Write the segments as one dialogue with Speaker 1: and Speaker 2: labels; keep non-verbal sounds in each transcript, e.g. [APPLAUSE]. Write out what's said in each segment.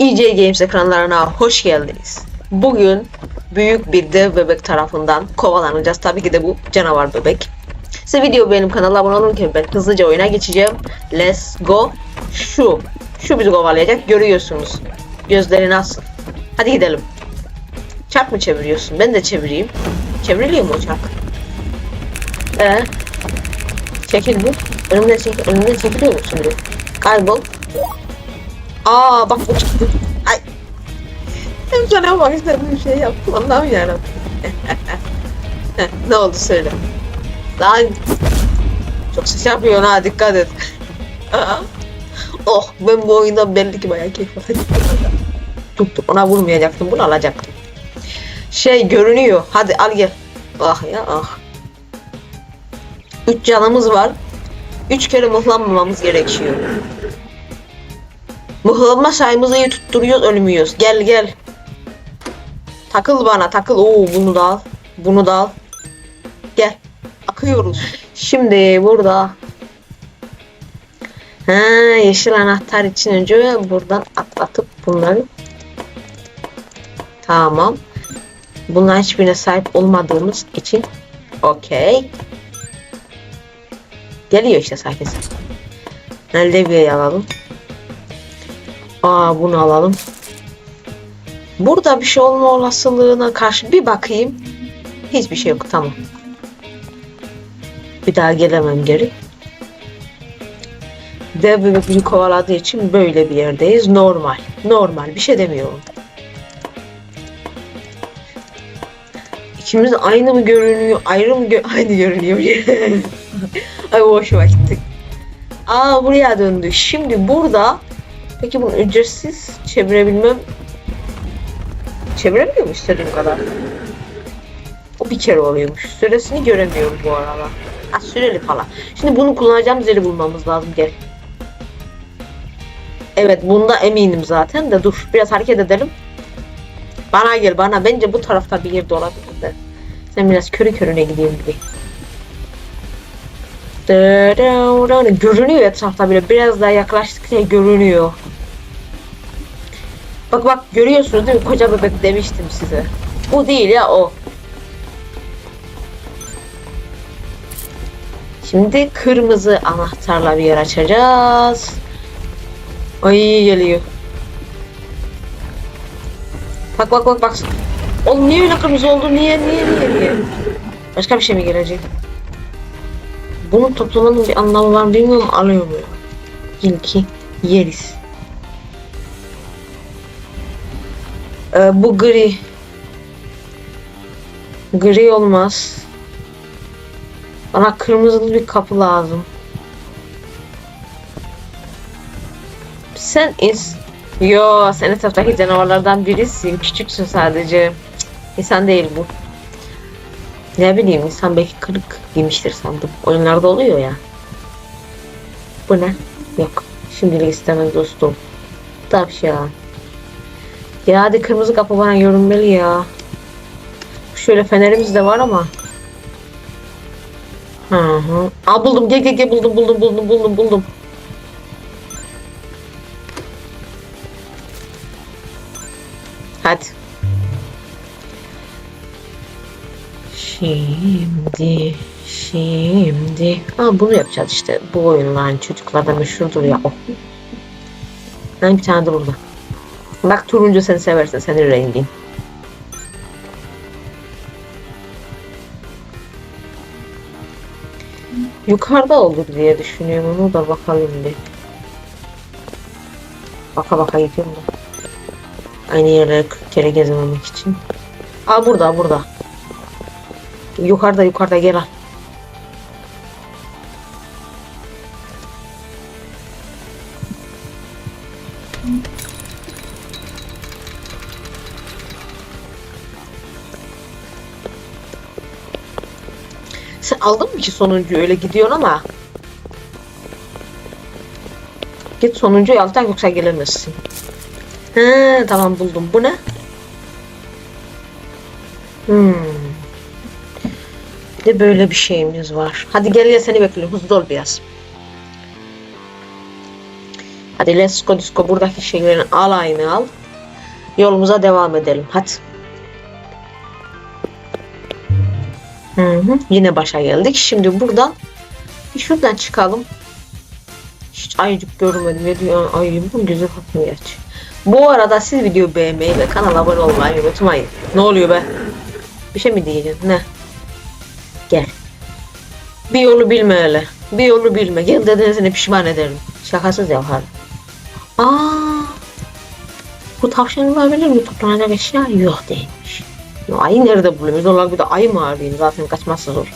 Speaker 1: EJ Games ekranlarına hoş geldiniz. Bugün büyük bir dev bebek tarafından kovalanacağız. Tabii ki de bu canavar bebek. Size video benim kanala abone olun ki ben hızlıca oyuna geçeceğim. Let's go. Şu. Şu bizi kovalayacak. Görüyorsunuz. Gözleri nasıl? Hadi gidelim. Çark mı çeviriyorsun? Ben de çevireyim. Çevriliyor mu o çark? Ee, çekil bu. Önümden çekil. Önümden çekiliyor mu şimdi? Kaybol. Aa bak bu çıktı. Ay. Hem sana bak istediğim şey yaptım. Allah'ım yarabbim. [LAUGHS] Ne oldu söyle. Lan. Çok ses yapıyorsun ha dikkat et. Oh ben bu oyundan belli ki bayağı keyif alacağım. Tuttum ona vurmayacaktım bunu alacaktım. Şey görünüyor. Hadi al gel. Ah ya ah. Üç canımız var. Üç kere mıhlanmamamız gerekiyor. Mıhlanma sayımızı iyi tutturuyoruz ölmüyoruz. Gel gel. Takıl bana takıl. Oo bunu da al. Bunu da al. Gel. Akıyoruz. Şimdi burada Ha, yeşil anahtar için önce buradan atlatıp bunları Tamam. Bunlar hiçbirine sahip olmadığımız için okey. Geliyor işte sayfası. Levye'yi alalım. Aa bunu alalım. Burada bir şey olma olasılığına karşı bir bakayım. Hiçbir şey yok tamam. Bir daha gelemem geri. Dev bebek kovaladığı için böyle bir yerdeyiz. Normal. Normal. Bir şey demiyorum. İkimiz aynı mı görünüyor? Ayrı mı gö- [LAUGHS] aynı görünüyor? [LAUGHS] Ay hoşuma gitti. Aa buraya döndü. Şimdi burada peki bunu ücretsiz çevirebilmem çevirebiliyor mu istediğim kadar? O bir kere oluyormuş. Süresini göremiyorum bu arada. Ha süreli falan. Şimdi bunu kullanacağımız yeri bulmamız lazım. Gel. Evet bunda eminim zaten de dur biraz hareket edelim. Bana gel bana. Bence bu tarafta bir yerde olabilir de. Sen biraz körü körüne gidiyorsun gibi. Görünüyor etrafta bile. Biraz daha yaklaştıkça görünüyor. Bak bak görüyorsunuz değil mi? Koca bebek demiştim size. Bu değil ya o. Şimdi kırmızı anahtarla bir yer açacağız. Ay geliyor. Bak bak bak bak. Oğlum niye öyle kırmızı oldu? Niye niye niye niye? Başka bir şey mi gelecek? Bunun toplamanın bir anlamı var bilmiyorum alıyor mu? İlki yeriz. Ee, bu gri. Gri olmaz. Bana kırmızılı bir kapı lazım. Sen is Yo sen etraftaki canavarlardan birisin. Küçüksün sadece. Cık, İnsan değil bu. Ne bileyim insan belki kırık giymiştir sandım. Oyunlarda oluyor ya. Bu ne? Yok. Şimdilik istemem dostum. Tavşan. Ya hadi kırmızı kapı bana görünmeli ya. Şöyle fenerimiz de var ama. Hı hı. Aa buldum gel gel gel buldum buldum buldum buldum buldum. Hadi. Şimdi, şimdi. Aa bunu yapacağız işte. Bu oyunların çocuklarda meşhurdur ya o. Ben bir tane de burada. Bak turuncu seni seversin, senin rengin. Yukarıda olur diye düşünüyorum. Onu da bakalım bir. Baka baka gidiyorum da. Aynı yerlere 40 kere gezmemek için. Aa burada burada. Yukarıda yukarıda gel al. Aldın mı ki sonuncuyu öyle gidiyorsun ama. Git sonuncuyu al tak yoksa gelemezsin. He tamam buldum. Bu ne? Hmm. Bir de böyle bir şeyimiz var. Hadi gel gel seni bekliyorum. Hızlı ol biraz. Hadi let's go disco buradaki şeylerin alayını al. Yolumuza devam edelim. Hadi. Hı. Yine başa geldik. Şimdi buradan şuradan çıkalım. Hiç ayıcık görmedim. Ne diyor? Ay bu güzel haklı gerçi. Bu arada siz video beğenmeyi ve kanala abone olmayı unutmayın. Ne oluyor be? Bir şey mi diyeceksin? Ne? Gel. Bir yolu bilme hele. Bir yolu bilme. Gel dediğine seni pişman ederim. Şakasız yaparım. Aa, bu tavşan olabilir mi? Toplanacak eşya yok değilmiş. Ya, ayı nerede bulayım? Olarak bir de ayı mı arayayım? Zaten kaçması zor.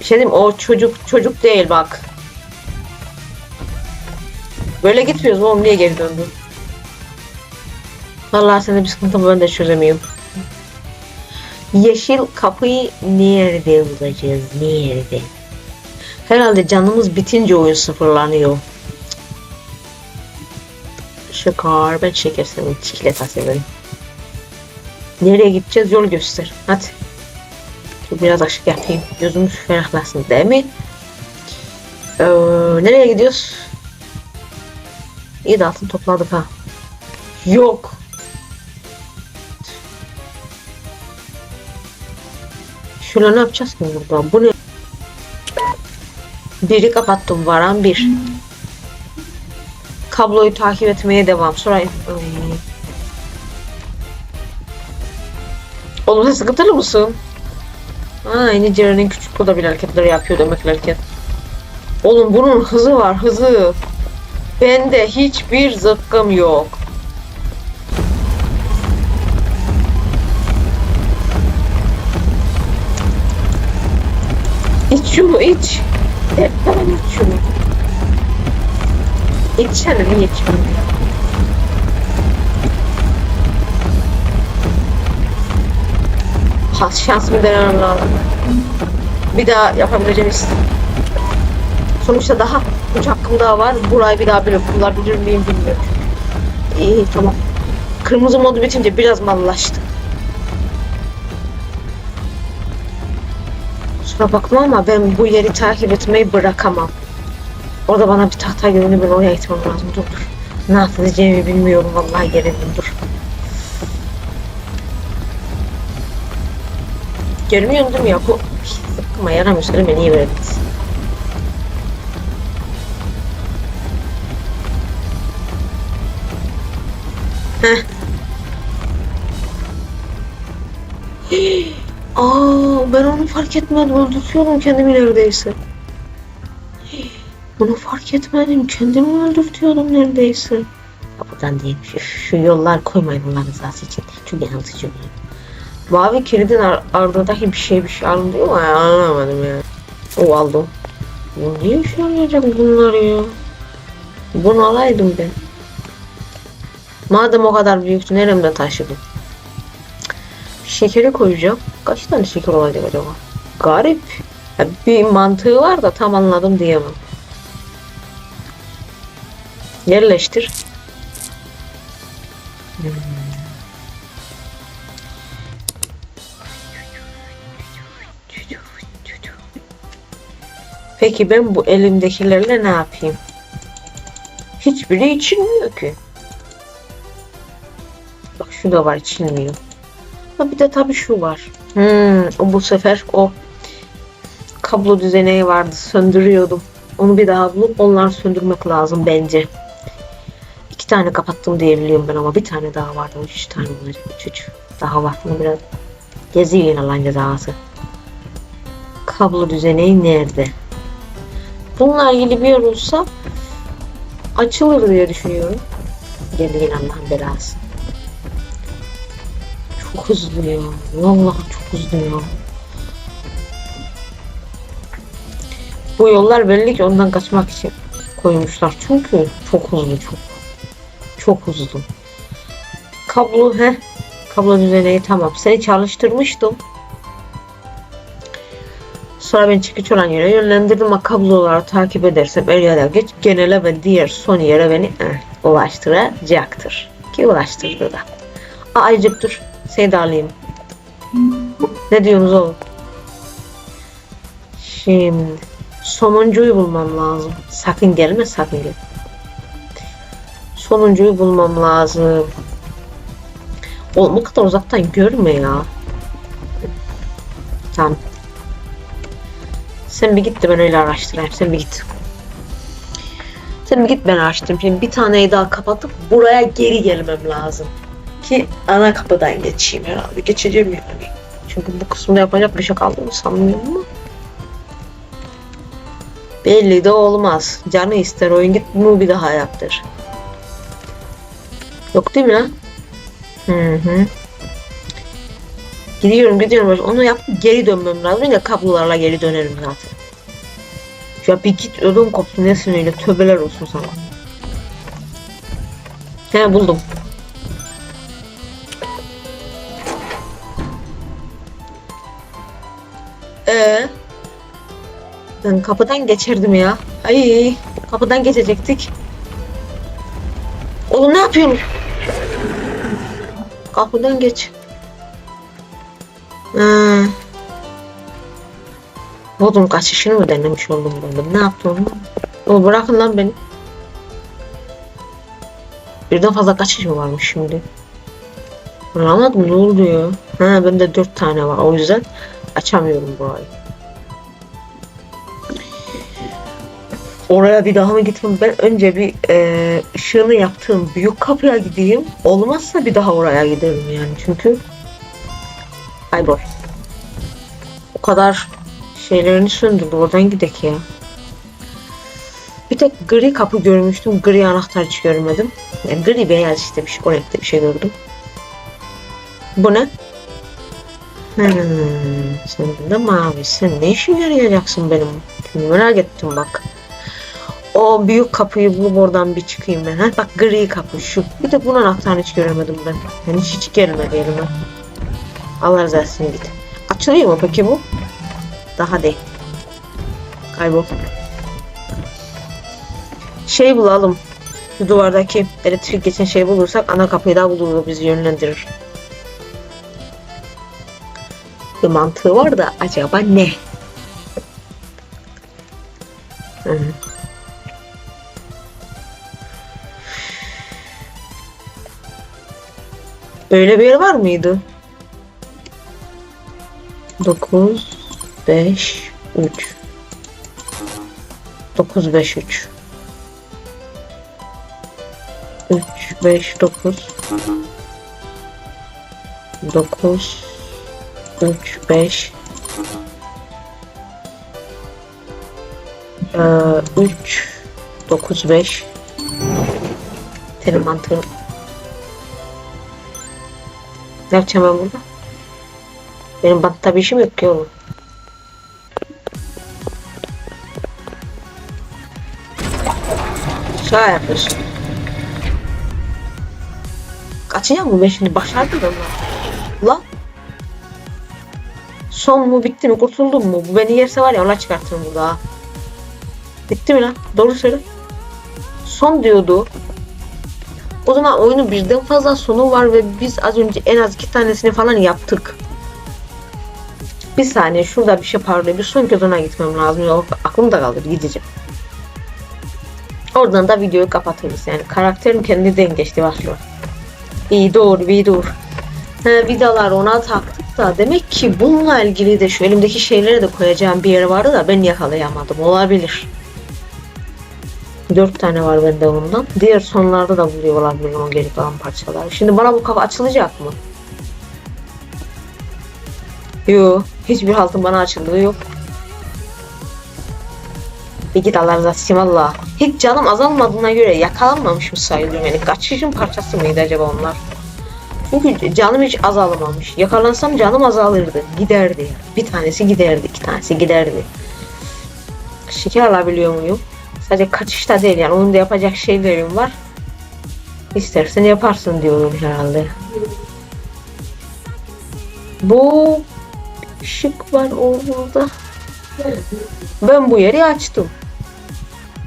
Speaker 1: Bir şey diyeyim o çocuk çocuk değil bak. Böyle gitmiyoruz oğlum niye geri döndün? Vallahi senin bir sıkıntı ben de çözemiyorum. Yeşil kapıyı nerede bulacağız? Nerede? Herhalde canımız bitince oyun sıfırlanıyor. Şeker, ben şeker severim. Çikolata severim. Nereye gideceğiz? Yol göster. Hadi. Dur biraz ışık yapayım. Gözümüz ferahlasın değil mi? Ee, nereye gidiyoruz? İyi de altın topladık ha. Yok. Şöyle ne yapacağız ki burada? Bu ne? Biri kapattım varan bir. Kabloyu takip etmeye devam. Sonra Ay. Oğlum sen sıkıntılı mısın? Aynı Ceren'in küçük da bir hareketleri yapıyor demeklerken. Oğlum bunun hızı var hızı. Bende hiçbir zıkkım yok. İç şunu iç. Evet, tamam iç şunu. İçsene niye içmiyorsun? Ha, şansımı denemem lazım. Bir daha yapabileceğimiz. Sonuçta daha üç hakkım daha var. Burayı bir daha böyle kullanabilir miyim bilmiyorum. İyi tamam. Kırmızı modu bitince biraz mallaştı. Kusura bakma ama ben bu yeri takip etmeyi bırakamam. Orada bana bir tahta görünü ben oraya gitmem lazım. Dur dur. Ne yapacağımı bilmiyorum vallahi gerildim dur. Görmüyorsun değil mi ya? Bu. Söyleme niye böyle dedin? Heh. [GASPS] Aa, ben onu fark etmedim. Öldürtüyorum kendimi neredeyse. Bunu fark etmedim. Kendimi öldürtüyordum neredeyse. Ya Buradan değil. Şu, şu yollar koymayın Allah rızası için. Çok yanıltıcı oluyor. Mavi kilidin ar ardındaki bir şey bir şey alınıyor mu? Ya, anlamadım ya. O aldım. Bu niye işe yarayacak bunlar ya? Bunu alaydım ben. Madem o kadar büyüktü neremde taşıdım? Şekeri koyacağım. Kaç tane şeker olacak acaba? Garip. Ya bir mantığı var da tam anladım diyemem. Yerleştir. Peki ben bu elimdekilerle ne yapayım? Hiçbiri içilmiyor ki. Bak şu da var içilmiyor. Ha bir de tabii şu var. Hmm, bu sefer o kablo düzeneği vardı söndürüyordum. Onu bir daha bulup onları söndürmek lazım bence. İki tane kapattım diye biliyorum ben ama bir tane daha vardı. Üç tane olacak. Üç, üç. Daha var. Bunu biraz geziyor yine lan cezası. Kablo düzeneği nerede? Bununla ilgili bir yer olsa açılır diye düşünüyorum. Geldi yine Allah'ın belası. Çok hızlı ya. Vallahi çok hızlı ya. Bu yollar belli ki ondan kaçmak için koymuşlar. Çünkü çok hızlı çok. Çok hızlı. Kablo he. Kablo düzeneği tamam. Seni çalıştırmıştım. Sonra ben çıkış olan yere yönlendirdim ama kabloları takip edersem el ya geç genele ve diğer son yere beni eh, ulaştıracaktır. Ki ulaştırdı da. Aa, Aycık dur. Seni de alayım. Ne diyorsunuz oğlum? Şimdi Sonuncuyu bulmam lazım. Sakın gelme sakın gel. Sonuncuyu bulmam lazım. Oğlum o kadar uzaktan görme ya. Tamam. Sen bir git de ben öyle araştırayım. Sen bir git. Sen bir git ben araştırayım. Şimdi bir taneyi daha kapatıp buraya geri gelmem lazım. Ki ana kapıdan geçeyim herhalde. Geçeceğim yani. Çünkü bu kısımda yapacak bir şey kaldı mı sanmıyorum ama. Belli de olmaz. Canı ister oyun git bunu bir daha yaptır. Yok değil mi lan? Hı hı. Gidiyorum gidiyorum. Onu yap geri dönmem lazım. Ya kablolarla geri dönerim zaten. Ya bir git ödüm koptu nesin öyle tövbeler olsun sana. He buldum. Ee, ben kapıdan geçirdim ya. Ay kapıdan geçecektik. Oğlum ne yapıyorsun? Kapıdan geç. Ha. Bodrum kaçışını mı denemiş oldum ben? Ne yaptım? O bırakın lan beni. Birden fazla kaçış mı varmış şimdi? Anlamadım ne oldu ya? Ha bende dört tane var o yüzden açamıyorum burayı. Oraya bir daha mı gitmem? Ben önce bir e, ışığını yaptığım büyük kapıya gideyim. Olmazsa bir daha oraya giderim yani. Çünkü kaybol. O kadar şeylerini söndürdü. Oradan gidek ya. Bir tek gri kapı görmüştüm. Gri anahtar hiç görmedim. Yani gri beyaz işte bir şey. O bir şey gördüm. Bu ne? Hmm, sen de mavi. Sen ne işe yarayacaksın benim? Merak ettim bak. O büyük kapıyı bulup oradan bir çıkayım ben. Ha, bak gri kapı şu. Bir de bunun anahtarını hiç göremedim ben. Yani hiç, hiç gelmedi elime. Allah razı olsun git. Açılıyor mu peki bu? Daha değil. Kaybol. Şey bulalım. Şu duvardaki elektrik geçen şey bulursak ana kapıyı da bulur bizi yönlendirir. Bir mantığı var da acaba ne? Hı. Böyle bir yer var mıydı? 9 5 3 9 5 3 3 5 9 9 3 5 ee, 3 9 5 Senin mantığın Ne yapacağım ben burada? Benim bantta bir işim yok ki oğlum. Şöyle yapıyorsun. Kaçacak mı ben şimdi? Başardım ben lan. Lan. Son mu bitti mi? Kurtuldum mu? Bu beni yerse var ya ona çıkartırım burada ha. Bitti mi lan? Doğru söyle. Son diyordu. O zaman oyunun birden fazla sonu var ve biz az önce en az iki tanesini falan yaptık. Bir saniye şurada bir şey parlıyor. Bir son kez ona gitmem lazım. Yok aklım da kalır gideceğim. Oradan da videoyu kapatırız yani. Karakterim kendinden geçti başlıyor. İyi dur bir dur. Ha, vidalar ona taktık da demek ki bununla ilgili de şu elimdeki şeyleri de koyacağım bir yer vardı da ben yakalayamadım. Olabilir. Dört tane var bende ondan. Diğer sonlarda da buluyor olabilir o geri kalan parçalar. Şimdi bana bu kapı açılacak mı? Yo, hiçbir haltın bana açıldığı yok. Bir git Allah razı olsun valla. Hiç canım azalmadığına göre yakalanmamış mı sayılıyor yani? Kaçışın parçası mıydı acaba onlar? Çünkü canım hiç azalmamış. Yakalansam canım azalırdı. Giderdi. Bir tanesi giderdi. iki tanesi giderdi. Şeker alabiliyor muyum? Sadece kaçışta değil yani. Onun da yapacak şeylerim var. İstersen yaparsın diyorum herhalde. Bu ışık var orada. Ben bu yeri açtım.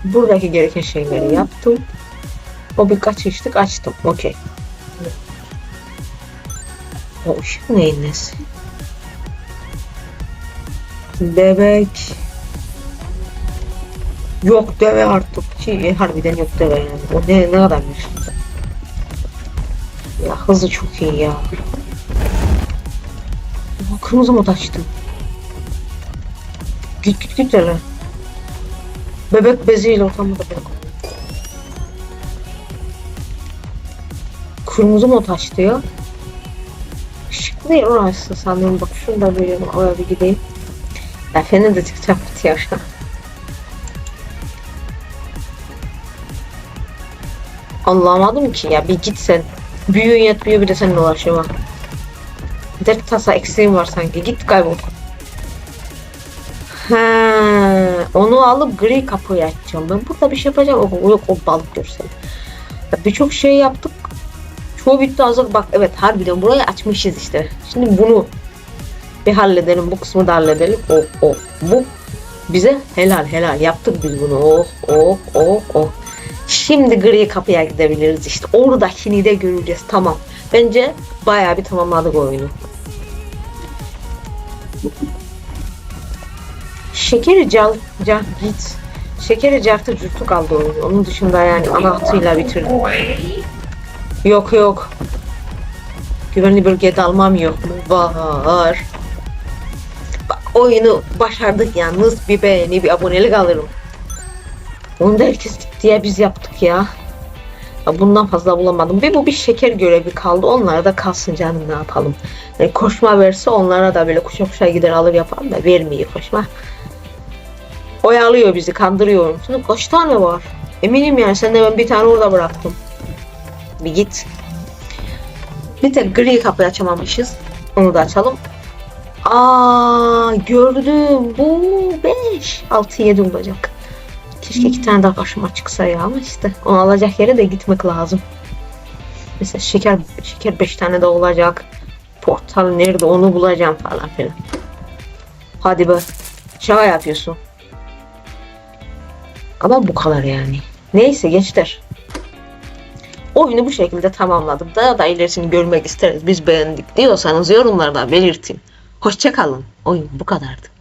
Speaker 1: Buradaki gereken şeyleri yaptım. O birkaç ışık açtım. Okey. O ışık neyin nesi? Bebek. Yok deve artık. Şey, harbiden yok deve yani. O ne, ne kadarmış? Ya hızı çok iyi ya. Aa, Kırmızı mod açtım. Git git git hele. Bebek beziyle ortamda bırak. Kırmızı mod açtı ya. Şık değil orası sanırım. Bak şurada bir oraya bir gideyim. Efendim de TikTok bitiyor Anlamadım ki ya bir git sen. Büyüğün yetmiyor bir de seninle uğraşıyor bak. Dert tasa eksiğim var sanki. Git kaybol. He, onu alıp gri kapıyı açacağım. Ben burada bir şey yapacağım. O, yok o balık görsel. Birçok şey yaptık. Çoğu bitti hazır. Bak evet harbiden burayı açmışız işte. Şimdi bunu bir halledelim. Bu kısmı da halledelim. Oh oh. Bu bize helal helal. Yaptık biz bunu. Oh oh oh oh. Şimdi gri kapıya gidebiliriz işte. Oradakini de göreceğiz. Tamam. Bence bayağı bir tamamladık oyunu. Şekeri cal, cal git. Şekeri cartı curtu kaldı oyun. Onun dışında yani ana hatıyla bitirdim. Yok yok. Güvenli bölgeye dalmam yok mu? Var. Bak oyunu başardık yalnız. Bir beğeni bir abonelik alırım. Onu da herkes diye biz yaptık ya. Bundan fazla bulamadım. Bir bu bir şeker görevi kaldı. Onlara da kalsın canım ne yapalım. Yani koşma verse onlara da böyle kuşa kuşa gider alır yaparım da vermiyor koşma. Oyalıyor bizi kandırıyorum. Şimdi kaç tane var? Eminim yani sen de ben bir tane orada bıraktım. Bir git. Bir tek gri kapıyı açamamışız. Onu da açalım. Aa gördüm. Bu 5. 6 7 olacak. Keşke iki tane daha karşıma çıksa ya ama işte onu alacak yere de gitmek lazım. Mesela şeker şeker 5 tane de olacak. Portal nerede onu bulacağım falan filan. Hadi be. Şaka yapıyorsun. Ama bu kadar yani. Neyse gençler. Oyunu bu şekilde tamamladım. Daha da ilerisini görmek isteriz. Biz beğendik diyorsanız yorumlarda belirtin. Hoşçakalın. Oyun bu kadardı.